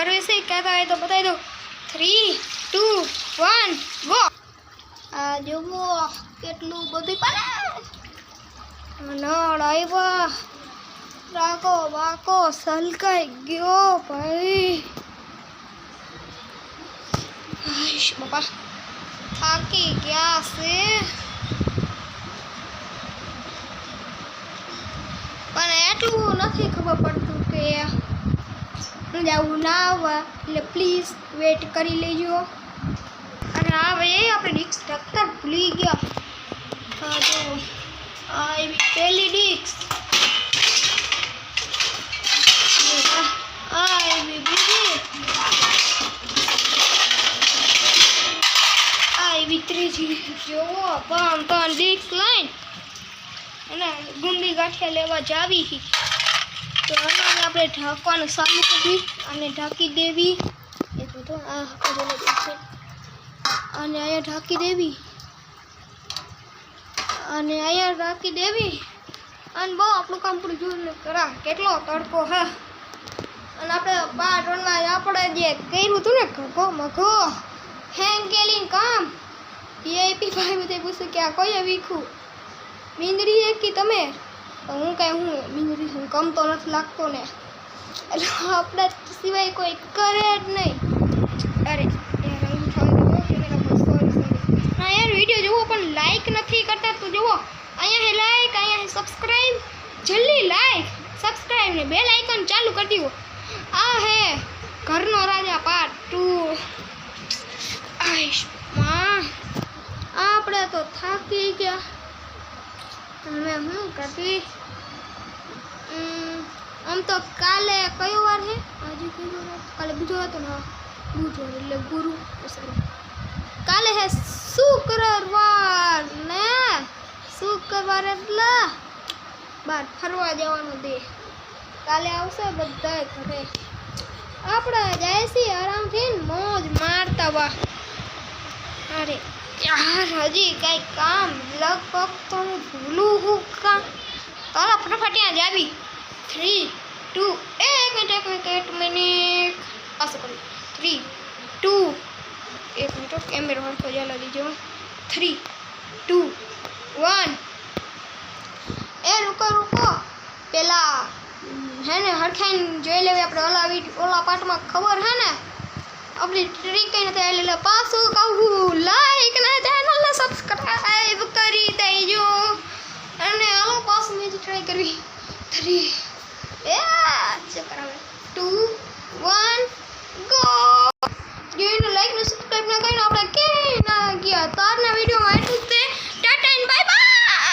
કરવી છે કહેતા હોય તો બતાવી દો થ્રી ટુ વન ગો આ જુઓ કેટલું બધું પડે નળ આવ્યા. રાકો વાકો સલકાઈ ગયો ભાઈ. બાપા. થાકી ગયા છે. પણ એટલું નથી ખબર પડતું કે જવું ના આવે, એટલે પ્લીઝ વેટ કરી લેજો. અને હવે આપણે ડિક્સ ડૉક્ટર ભૂલી ગયા. હા, તો, આ એવી પહેલી ડિક્સ આ એવી બીજી. આ એવી ત્રીજી. જોવો પણ ત્રણ ડિક્સ લાઈન અને ગુંદી ગાંઠિયા લેવા જાવી હી. તો આમાં આપણે ઢાંકવાનું ચાલુ કરી અને ઢાંકી દેવી. એ બધો આ છે. અને અહીંયા ઢાંકી દેવી. અને અહીંયા ઢાંકી દેવી. અને બહુ આપણું કામ પૂરું જોઈને કરા કેટલો તડકો, હે. અને આપણે બાર રનમાં આપણે જે કર્યું હતું ને ઘગો મઘો, હેંગ કેલીન કામ વીઆઈપી ભાઈ બધે પૂછ્યું કે આ કોઈ વીખું? એક કે તમે? હું કાંઈ હું બીજું છું ગમતો નથી લાગતો ને. એટલે આપણા સિવાય કોઈ કરે જ નહીં. અરે હા યાર, વીડિયો જુઓ, પણ લાઈક નથી કરતા તો જુઓ. અહીંયા હે લાઈક અહીંયા હે સબસ્ક્રાઈબ જલ્દી લાઈક સબસ્ક્રાઈબ ને બેલ આઇકન ચાલુ કરી દો આ હે ઘરનો રાજા પાર્ટ ટુ માં આપણે તો થાકી ગયા. અમે હું કરતી? આમ તો કાલે કયો વાર છે આજે કયો વાર? કાલે બીજો હતો ને બુધવાર એટલે ગુરુ sorry. કાલે હે શુક્રવાર ને? શુક્રવાર એટલે બાર ફરવા જવાનું દે. કાલે આવશે બધા ઘરે. આપણે જાય છીએ આરામથી મોજ મારતા વા. અરે યાર હજી કઈ કામ લગભગ તો હું ભૂલું હું કામ. ચાલો, ફટાફટ ત્યાં જ આવી. થ્રી ટુ એક મિનિટ એક મિનિટ એક મિનિટ પાછું કરું થ્રી ટુ એક મિનિટ કેમેરો હરખો ચાલો દીજો થ્રી ટુ વન એ, રૂકો રૂકો. પેલા, હે ને હરખાઈને જોઈ લેવી. આપણે ઓલા ઓલા પાર્ટમાં ખબર હે ને? આપણી ટ્રીક એટલે પાછું કહું લાઈક ને ચેનલ ને સબસ્ક્રાઇબ કરી દેજો અને હાલો પાછું મેં ટ્રાય કરવી થ્રી એ ચક્કર આવે ટુ વન ગો જોઈને લાઈક ને સબસ્ક્રાઇબ ના કરીને આપણે ક્યાંય ના ગયા તારના વીડિયો